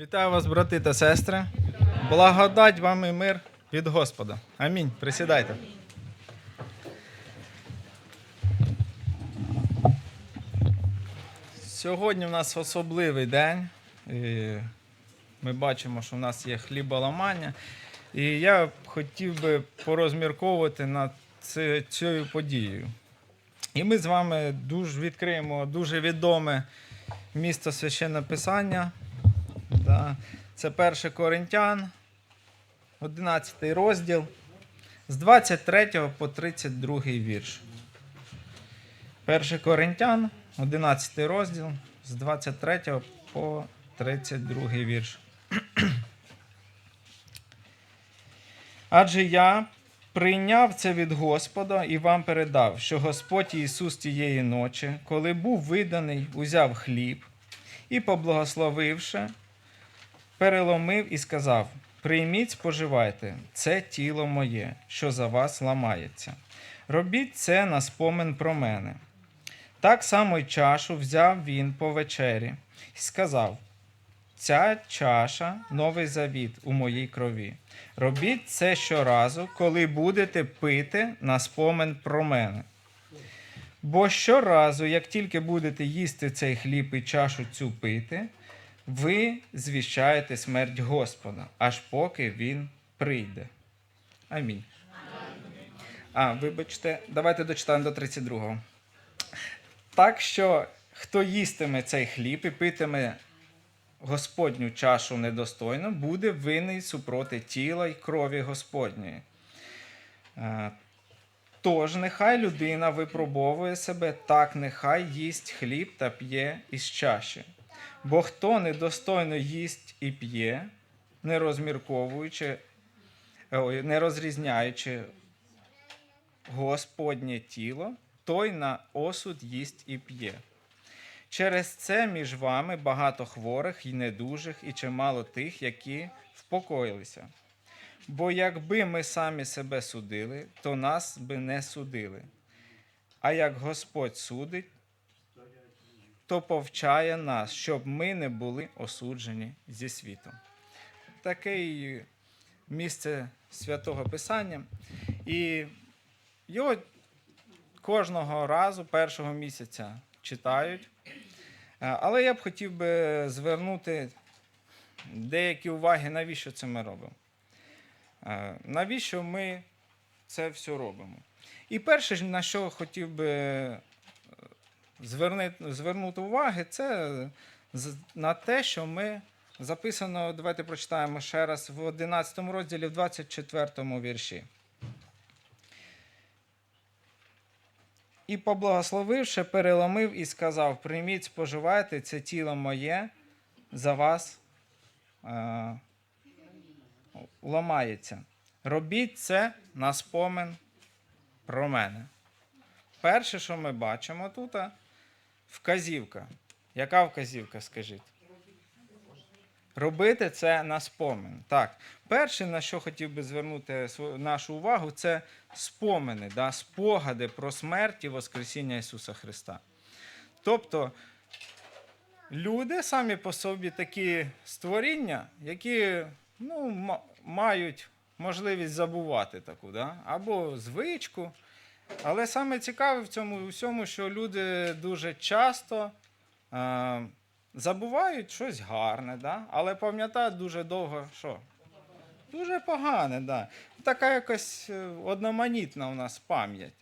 Вітаю вас, брати та сестри. Благодать вам і мир від Господа. Амінь. Присідайте. Сьогодні в нас особливий день. Ми бачимо, що в нас є хліболамання. І я хотів би порозмірковувати над цією подією. І ми з вами дуже відкриємо дуже відоме місто священне Писання. Да. Це 1 Коринтян, 11 розділ, з 23 по 32 вірш. 1 Коринтян, 11 розділ, з 23 по 32 вірш. Адже я прийняв це від Господа і вам передав, що Господь Ісус тієї ночі, коли був виданий, узяв хліб і, поблагословивши, переломив і сказав: Прийміть, споживайте, це тіло моє, що за вас ламається. Робіть це на спомин про мене. Так само й чашу взяв він по вечері і сказав: Ця чаша новий завіт у моїй крові. Робіть це щоразу, коли будете пити на спомин про мене. Бо щоразу, як тільки будете їсти цей хліб і чашу цю пити, ви звіщаєте смерть Господа, аж поки Він прийде. Амінь. А, вибачте, давайте дочитаємо до 32-го. Так що, хто їстиме цей хліб і питиме Господню чашу недостойно, буде винний супроти тіла й крові Господньої. Тож нехай людина випробовує себе, так нехай їсть хліб та п'є із чаші. Бо хто недостойно їсть і п'є, не розмірковуючи, не розрізняючи Господнє тіло, той на осуд їсть і п'є. Через це між вами багато хворих і недужих, і чимало тих, які впокоїлися. Бо якби ми самі себе судили, то нас би не судили. А як Господь судить, то повчає нас, щоб ми не були осуджені зі світом. Таке місце святого Писання. І його кожного разу, першого місяця, читають. Е, Але я б хотів би звернути деякі уваги, навіщо це ми робимо. Е, Навіщо ми це все робимо? І перше, на що хотів би звернути, уваги, це на те, що ми записано, давайте прочитаємо ще раз в 11 розділі, в 24 вірші. І поблагословивши, переломив і сказав: Прийміть, споживайте це тіло моє за вас е, ламається. Робіть це на спомин про мене. Перше, що ми бачимо тут, вказівка. Яка вказівка, скажіть? Робити це на спомин. Так. Перше, на що хотів би звернути нашу увагу, це спомини, да, спогади про смерть і Воскресіння Ісуса Христа. Тобто люди самі по собі такі створіння, які ну, мають можливість забувати таку, да? або звичку. Але саме цікаве в цьому всьому, що люди дуже часто е, забувають щось гарне, да? але пам'ятають дуже довго, що дуже погане. Да? Така якась е, одноманітна у нас пам'ять.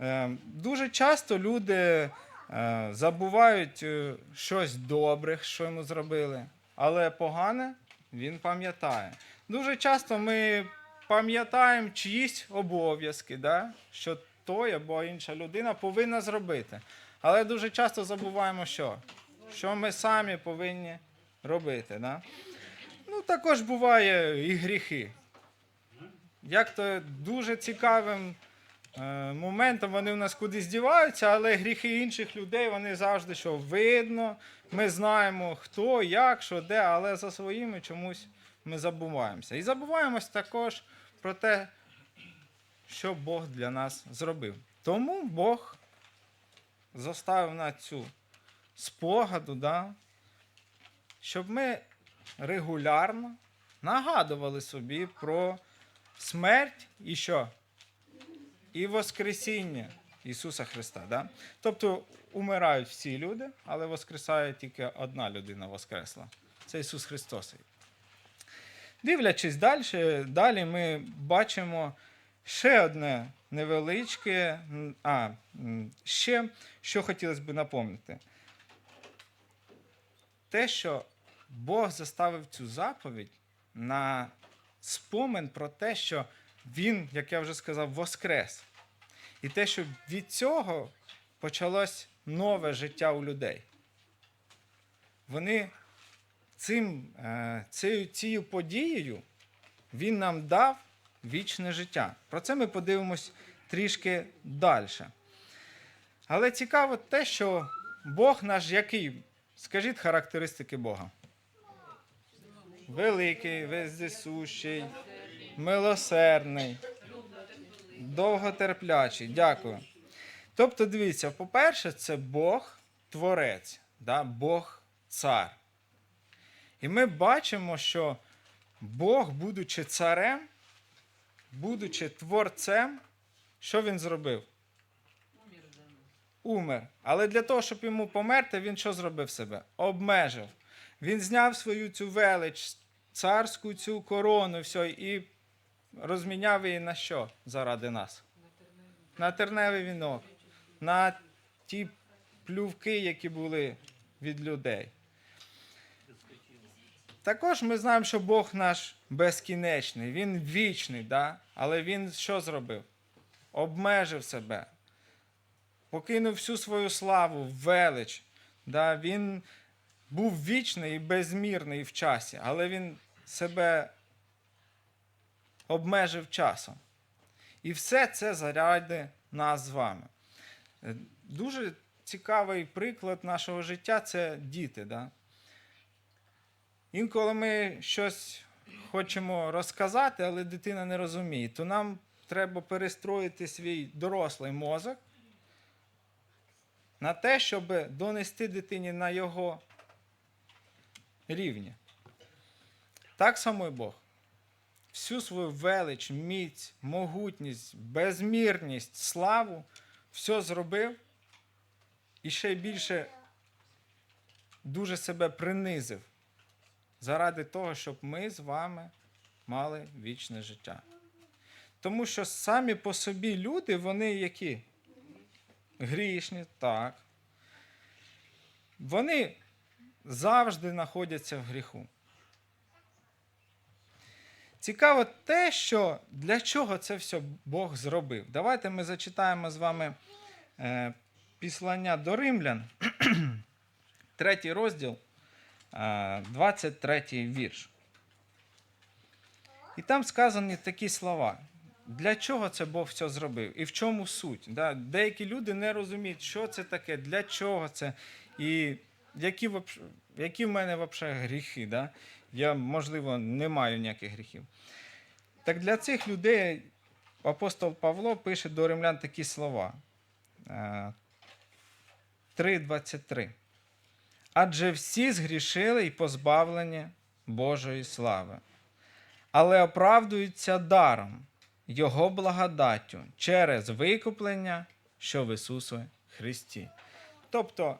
Е, дуже часто люди е, забувають е, щось добре, що йому зробили, але погане він пам'ятає. Дуже часто ми пам'ятаємо чиїсь обов'язки, да? що той або інша людина повинна зробити. Але дуже часто забуваємо, що? Що ми самі повинні робити. Да? Ну, також буває і гріхи. Як то дуже цікавим е, моментом вони в нас кудись діваються, але гріхи інших людей вони завжди що видно. Ми знаємо, хто, як, що, де, але за своїми чомусь ми забуваємося. І забуваємось також про те, що Бог для нас зробив. Тому Бог заставив на цю спогаду, да, щоб ми регулярно нагадували собі про смерть і що? І Воскресіння Ісуса Христа. Да? Тобто умирають всі люди, але воскресає тільки одна людина воскресла. Це Ісус Христос. Дивлячись далі, далі ми бачимо ще одне невеличке, а, ще що хотілося б напомнити. Те, що Бог заставив цю заповідь на спомин про те, що Він, як я вже сказав, воскрес. І те, що від цього почалось нове життя у людей. Вони цим, е, цією, цією подією він нам дав вічне життя. Про це ми подивимось трішки далі. Але цікаво те, що Бог наш який? Скажіть характеристики Бога. Великий, вездесущий, милосердний, довготерплячий. Дякую. Тобто, дивіться, по-перше, це Бог Творець, да? Бог цар. І ми бачимо, що Бог, будучи царем, будучи творцем, що він зробив? Умер. Але для того, щоб йому померти, він що зробив себе? Обмежив. Він зняв свою цю велич, царську цю корону, все, і розміняв її на що заради нас? На терневий вінок, на ті плювки, які були від людей. Також ми знаємо, що Бог наш безкінечний, Він вічний, да? Але Він що зробив? Обмежив себе, покинув всю свою славу, велич. Да? Він був вічний і безмірний в часі, але він себе обмежив часом. І все це заради нас з вами. Е, Дуже цікавий приклад нашого життя це діти. Да? Інколи ми щось хочемо розказати, але дитина не розуміє, то нам треба перестроїти свій дорослий мозок на те, щоб донести дитині на його рівні. Так само і Бог. Всю свою велич, міць, могутність, безмірність, славу все зробив і ще більше дуже себе принизив заради того, щоб ми з вами мали вічне життя. Тому що самі по собі люди, вони які? Грішні, так. Вони завжди знаходяться в гріху. Цікаво те, що для чого це все Бог зробив. Давайте ми зачитаємо з вами е, післання до римлян, третій розділ, 23 вірш. І там сказані такі слова. Для чого це Бог все зробив? І в чому суть? Деякі люди не розуміють, що це таке, для чого це, і які, які в мене взагалі гріхи. Да? Я, можливо, не маю ніяких гріхів. Так для цих людей апостол Павло пише до римлян такі слова. Е, 3.23. Адже всі згрішили і позбавлені Божої слави, але оправдуються даром, Його благодаттю через викуплення, що в Ісусі Христі. Тобто,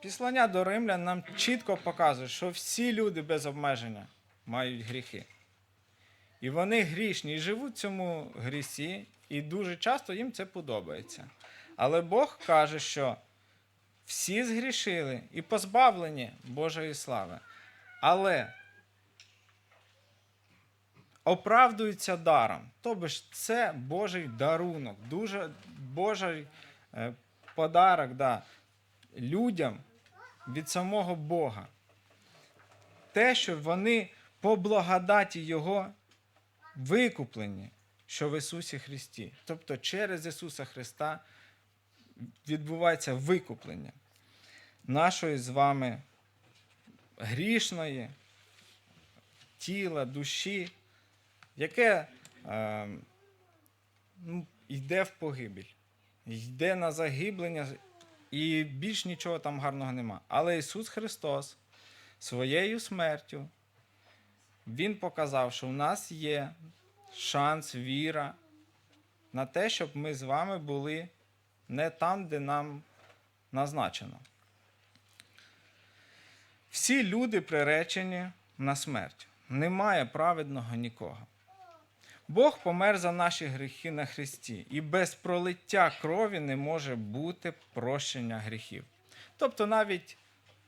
післання до римлян нам чітко показує, що всі люди без обмеження мають гріхи. І вони грішні і живуть в цьому грісі, і дуже часто їм це подобається. Але Бог каже, що всі згрішили і позбавлені Божої слави. Але оправдуються даром. Тобто це Божий дарунок, дуже Божий е, подарок да, людям від самого Бога. Те, що вони по благодаті Його викуплені, що в Ісусі Христі. Тобто через Ісуса Христа відбувається викуплення нашої з вами грішної тіла, душі, яке е, ну, йде в погибель, йде на загиблення, і більш нічого там гарного нема. Але Ісус Христос своєю смертю Він показав, що в нас є шанс, віра на те, щоб ми з вами були не там, де нам назначено. Всі люди приречені на смерть. Немає праведного нікого. Бог помер за наші гріхи на Христі, і без пролиття крові не може бути прощення гріхів. Тобто навіть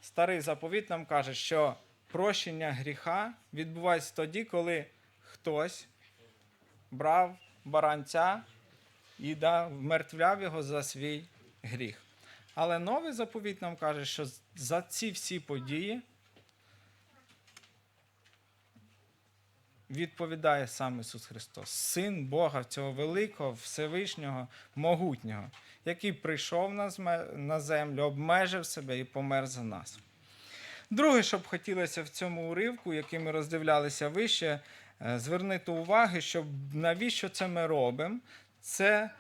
старий заповіт нам каже, що прощення гріха відбувається тоді, коли хтось брав баранця і да, вмертвляв його за свій гріх. Але новий заповіт нам каже, що за ці всі події відповідає сам Ісус Христос, Син Бога, цього великого, Всевишнього, могутнього, який прийшов на землю, обмежив себе і помер за нас. Друге, що б хотілося в цьому уривку, який ми роздивлялися вище, е, звернути уваги, що навіщо це ми робимо, це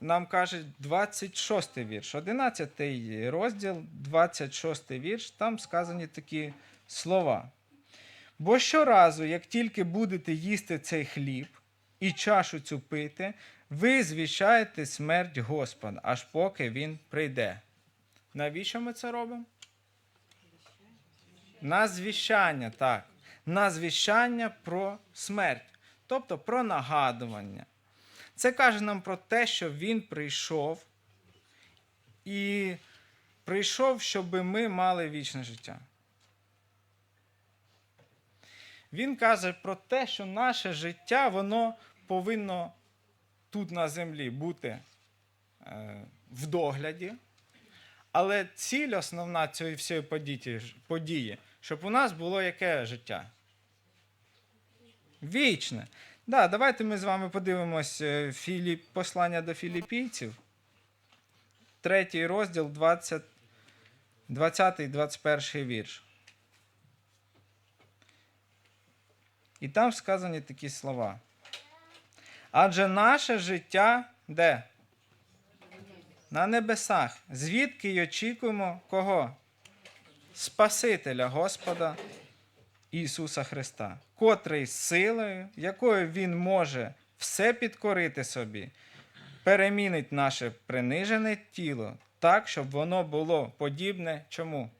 нам каже 26 вірш, 11 розділ, 26 вірш, там сказані такі слова. Бо щоразу, як тільки будете їсти цей хліб і чашу цю пити, ви звіщаєте смерть Господа, аж поки Він прийде. Навіщо ми це робимо? На звіщання, так. На звіщання про смерть, тобто про нагадування. Це каже нам про те, що Він прийшов і прийшов, щоб ми мали вічне життя. Він каже про те, що наше життя воно повинно тут на землі бути е, в догляді. Але ціль основна цієї всієї події, події, щоб у нас було яке життя? Вічне. Да, давайте ми з вами подивимось е, Філіп, послання до філіппійців. Третій розділ, 20, 20 21 вірш. І там сказані такі слова. Адже наше життя де? На небесах. Звідки й очікуємо кого? Спасителя Господа Ісуса Христа, котрий силою, якою Він може все підкорити собі, перемінить наше принижене тіло так, щоб воно було подібне чому?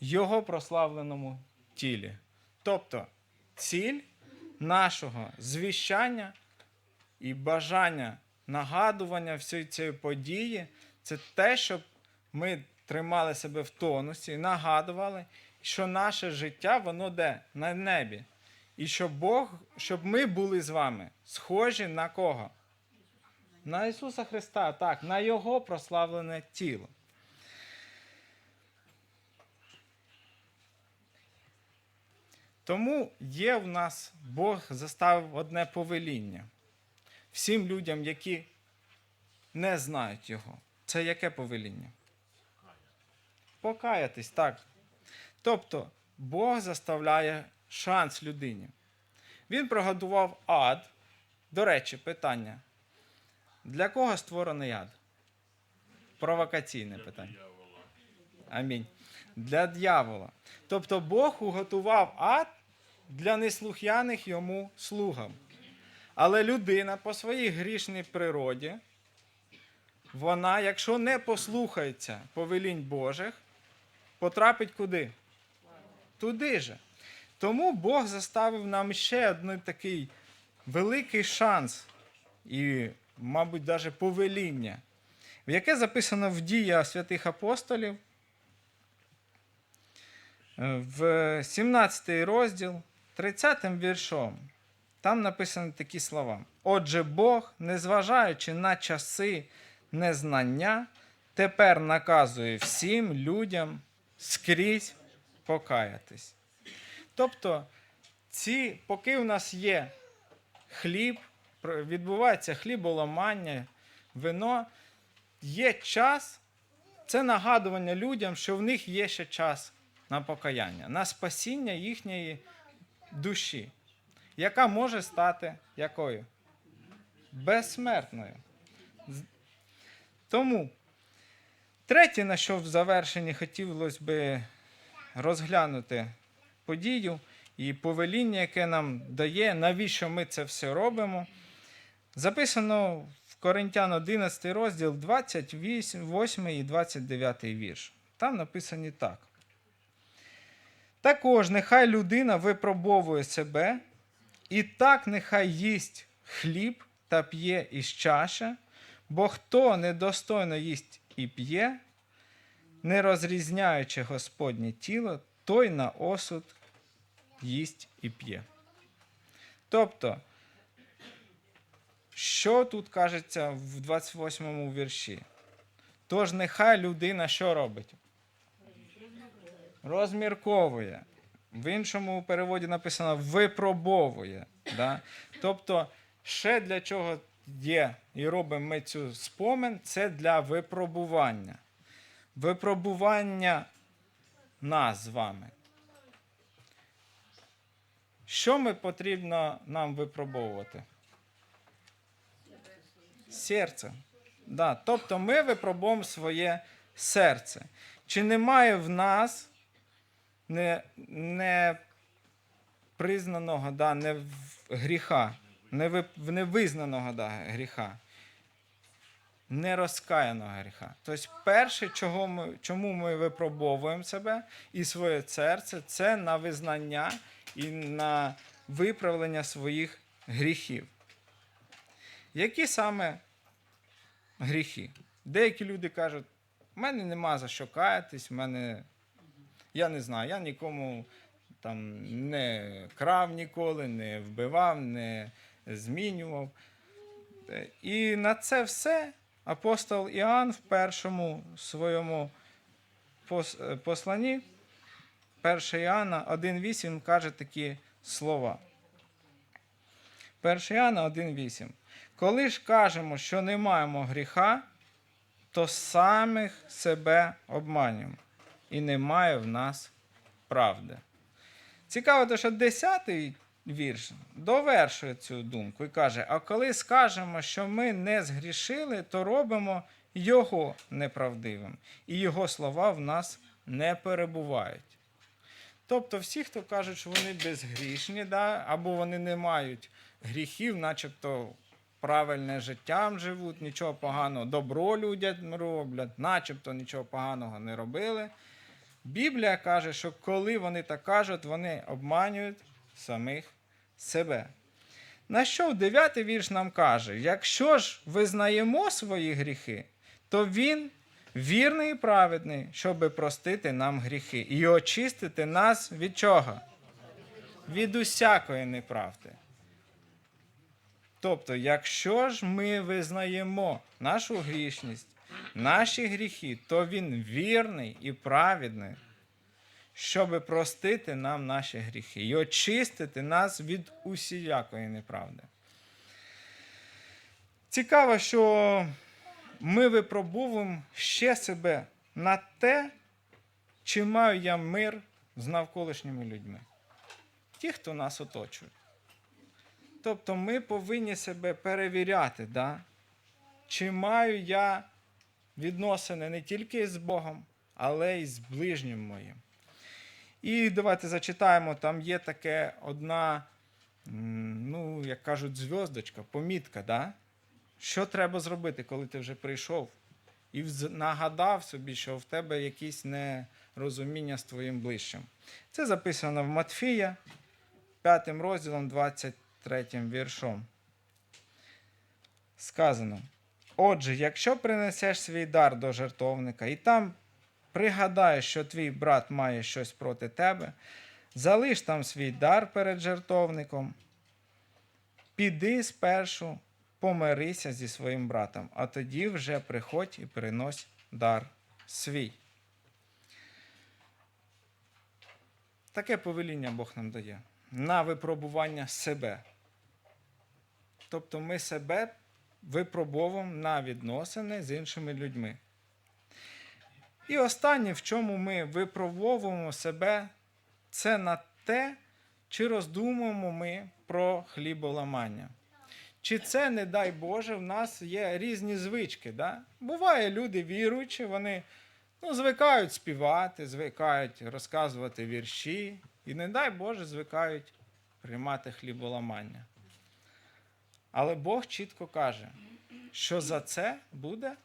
Його прославленому тілі. Тобто ціль нашого звіщання і бажання нагадування всієї цієї події це те, щоб ми тримали себе в тонусі, нагадували, що наше життя воно де? На небі. І щоб Бог, щоб ми були з вами схожі на кого? На Ісуса Христа, так, на Його прославлене тіло. Тому є в нас Бог заставив одне повеління всім людям, які не знають Його. Це яке повеління? Покаятись, так. Тобто Бог заставляє шанс людині. Він приготував ад. До речі, питання. Для кого створений ад? Провокаційне питання. Амінь. Для дьявола. Тобто Бог уготував ад для неслухняних йому слугам. Але людина по своїй грішній природі, вона, якщо не послухається повелінь Божих, потрапить куди? Туди же. Тому Бог заставив нам ще один такий великий шанс і, мабуть, навіть повеління, в яке записано в діях святих апостолів, е, в 17 розділ, 30 віршом. Там написані такі слова. Отже, Бог, незважаючи на часи незнання, тепер наказує всім людям скрізь покаятись. Тобто, ці, поки у нас є хліб, відбувається хліболамання, вино, є час, це нагадування людям, що в них є ще час на покаяння, на спасіння їхньої душі, яка може стати якою? Безсмертною. Тому, третє, на що в завершенні хотілося би розглянути подію, і повеління, яке нам дає, навіщо ми це все робимо, записано в Коринтян 11 розділ 28 і 29 вірш. Там написані так. Також нехай людина випробовує себе, і так нехай їсть хліб та п'є із чаші, бо хто недостойно їсть і п'є, не розрізняючи Господнє тіло, той на осуд їсть і п'є. Тобто, що тут кажеться в 28 му вірші? Тож нехай людина що робить? Розмірковує. В іншому переводі написано випробовує. Да? Тобто, ще для чого є і робимо ми цю спомин, це для випробування. Випробування нас з вами. Що ми потрібно нам випробовувати? Серце. Да. Тобто ми випробуємо своє серце. Чи немає в нас не, не признаного, да, не гріха, не ви- в невизнаного да, гріха, нерозкаяного гріха. Тобто, перше, чого ми, чому ми випробовуємо себе і своє серце, це на визнання і на виправлення своїх гріхів. Які саме гріхи? Деякі люди кажуть, в мене нема за що каятись, в мене я не знаю, я нікому там не крав ніколи, не вбивав, не змінював. Е, І на це все апостол Іоанн в першому своєму е, посланні, 1 Іоанна 1,8 він каже такі слова. 1 Іоанна 1,8. Коли ж кажемо, що не маємо гріха, то самих себе обманюємо і немає в нас правди. Цікаво, те, що 10-й вірш довершує цю думку і каже: а коли скажемо, що ми не згрішили, то робимо його неправдивим, і його слова в нас не перебувають. Тобто, всі, хто кажуть, що вони безгрішні, да, або вони не мають гріхів, начебто правильне життям живуть, нічого поганого, добро людям роблять, начебто нічого поганого не робили. Біблія каже, що коли вони так кажуть, вони обманюють самих себе. На що 9 вірш нам каже: якщо ж визнаємо свої гріхи, то він вірний і праведний, щоби простити нам гріхи і очистити нас від чого? Від усякої неправди. Тобто, якщо ж ми визнаємо нашу грішність, наші гріхи, то він вірний і праведний, щоб простити нам наші гріхи і очистити нас від усіякої неправди. Цікаво, що ми випробовуємо ще себе на те, чи маю я мир з навколишніми людьми. Ті, хто нас оточують. Тобто ми повинні себе перевіряти, да? чи маю я відносини не тільки з Богом, але й з ближнім моїм. І давайте зачитаємо, там є таке одна, ну, як кажуть, зв'язочка, помітка, да? що треба зробити, коли ти вже прийшов і нагадав собі, що в тебе якісь нерозуміння з твоїм ближчим. Це записано в Матфія, 5 розділом, 23 віршом. Сказано. Отже, якщо принесеш свій дар до жертовника і там пригадаєш, що твій брат має щось проти тебе, залиш там свій дар перед жертовником, піди спершу, помирися зі своїм братом, а тоді вже приходь і принось дар свій. Таке повеління Бог нам дає на випробування себе. Тобто ми себе випробовуємо на відносини з іншими людьми. І останнє, в чому ми випробовуємо себе, це на те, чи роздумуємо ми про хліболамання. Чи це, не дай Боже, в нас є різні звички. Да? Буває, люди віруючі, вони ну, звикають співати, звикають розказувати вірші, І не дай Боже, звикають приймати хліболамання. Але Бог чітко каже, що за це буде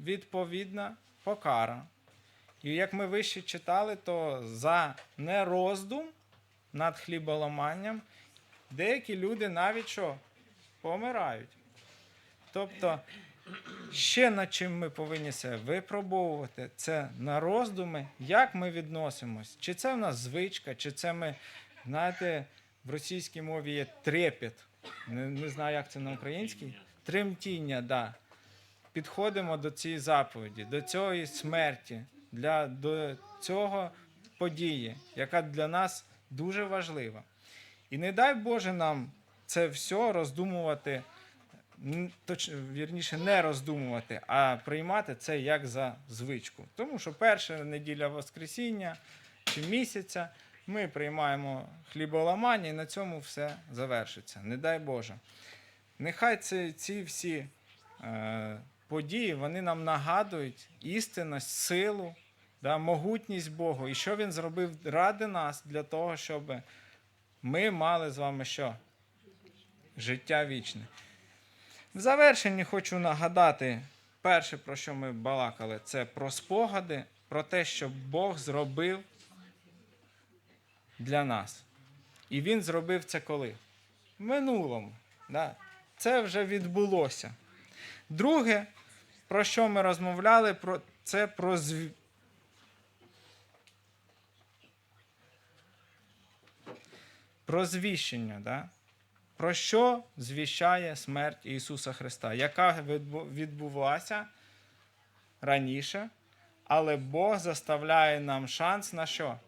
відповідна покара. І як ми вище читали, то за нероздум над хліболаманням деякі люди навіть що помирають. Тобто, ще над чим ми повинні себе випробовувати, це на роздуми, як ми відносимось. Чи це в нас звичка, чи це ми, знаєте, в російській мові є трепет. Не, не знаю, як це на українській. Тремтіння, да. Підходимо до цієї заповіді, до цієї смерті, для, до цього події, яка для нас дуже важлива. І не дай Боже нам це все роздумувати, точ, вірніше, не роздумувати, а приймати це як за звичку. Тому що перша неділя Воскресіння чи місяця ми приймаємо хліболамання, і на цьому все завершиться. Не дай Боже. Нехай ці, ці всі е, події вони нам нагадують істинність, силу, да, могутність Богу, і що Він зробив ради нас для того, щоб ми мали з вами що? Життя вічне. В завершенні хочу нагадати, перше, про що ми балакали, це про спогади, про те, що Бог зробив для нас. І Він зробив це коли? В минулому. Да. Це вже відбулося. Друге, про що ми розмовляли, про, це про зві... про звіщення. Да? Про що звіщає смерть Ісуса Христа, яка відбу- відбулася раніше, але Бог заставляє нам шанс на що?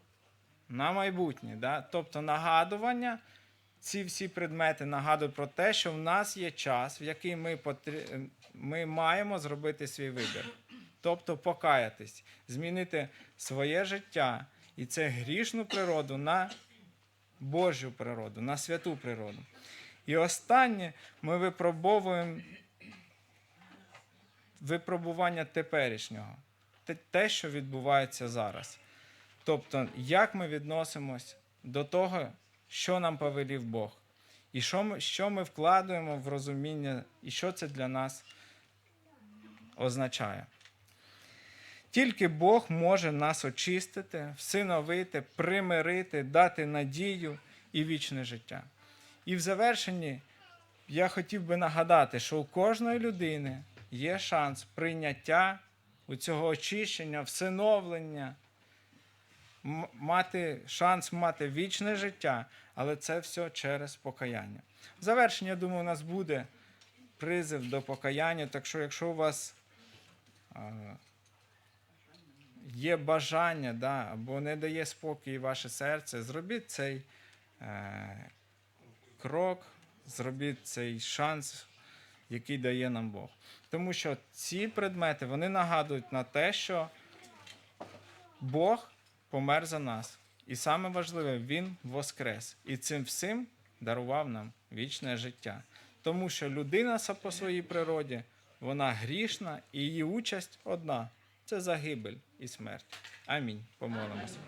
На майбутнє. Да? Тобто нагадування, ці всі предмети нагадують про те, що в нас є час, в який ми, потрі... ми маємо зробити свій вибір. Тобто покаятись, змінити своє життя і це грішну природу на Божу природу, на святу природу. І останнє ми випробовуємо випробування теперішнього, те- що відбувається зараз. Тобто, як ми відносимось до того, що нам повелів Бог, і що ми, що ми вкладаємо в розуміння, і що це для нас означає. Тільки Бог може нас очистити, всиновити, примирити, дати надію і вічне життя. І в завершенні я хотів би нагадати, що у кожної людини є шанс прийняття у цього очищення, всиновлення, мати шанс мати вічне життя, але це все через покаяння. В завершення, я думаю, у нас буде призив до покаяння. Так що, якщо у вас є бажання, да, або не дає спокій ваше серце, зробіть цей е, крок, зробіть цей шанс, який дає нам Бог. Тому що ці предмети вони нагадують на те, що Бог помер за нас. І саме важливе, Він воскрес. І цим всім дарував нам вічне життя. Тому що людина по своїй природі, вона грішна, і її участь одна це загибель і смерть. Амінь. Помолимося.